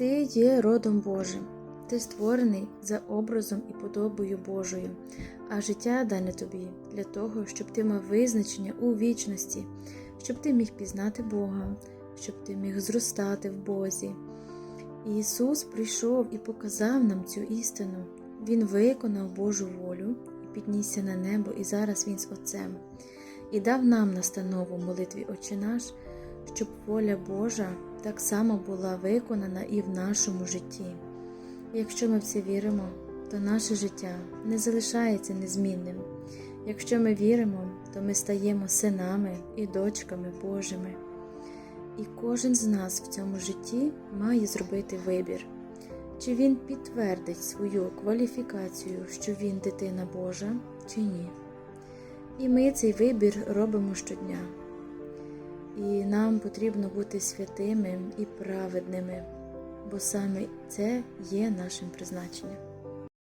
Ти є родом Божим, ти створений за образом і подобою Божою, а життя дане тобі для того, щоб ти мав визначення у вічності, щоб ти міг пізнати Бога, щоб ти міг зростати в Бозі. Ісус прийшов і показав нам цю істину. Він виконав Божу волю і піднісся на небо, і зараз Він з Отцем, і дав нам настанову молитві Отче наш, щоб воля Божа так само була виконана і в нашому житті. Якщо ми в це віримо, то наше життя не залишається незмінним. Якщо ми віримо, то ми стаємо синами і дочками Божими. І кожен з нас в цьому житті має зробити вибір, чи він підтвердить свою кваліфікацію, що він дитина Божа, чи ні. І ми цей вибір робимо щодня. І нам потрібно бути святими і праведними, бо саме це є нашим призначенням.